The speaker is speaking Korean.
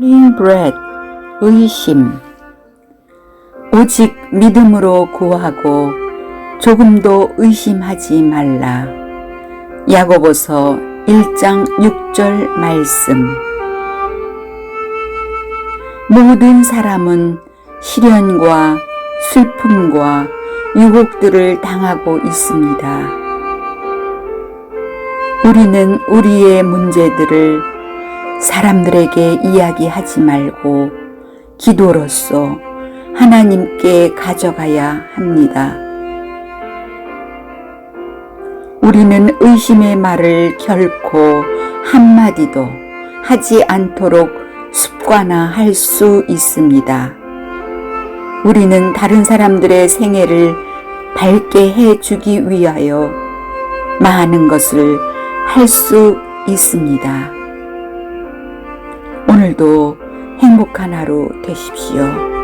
Green bread, 의심. 오직 믿음으로 구하고 조금도 의심하지 말라. 야고보서 1장 6절 말씀. 모든 사람은 시련과 슬픔과 유혹들을 당하고 있습니다. 우리는 우리의 문제들을 사람들에게 이야기하지 말고 기도로써 하나님께 가져가야 합니다. 우리는 의심의 말을 결코 한마디도 하지 않도록 습관화할 수 있습니다. 우리는 다른 사람들의 생애를 밝게 해주기 위하여 많은 것을 할 수 있습니다. 오늘도 행복한 하루 되십시오.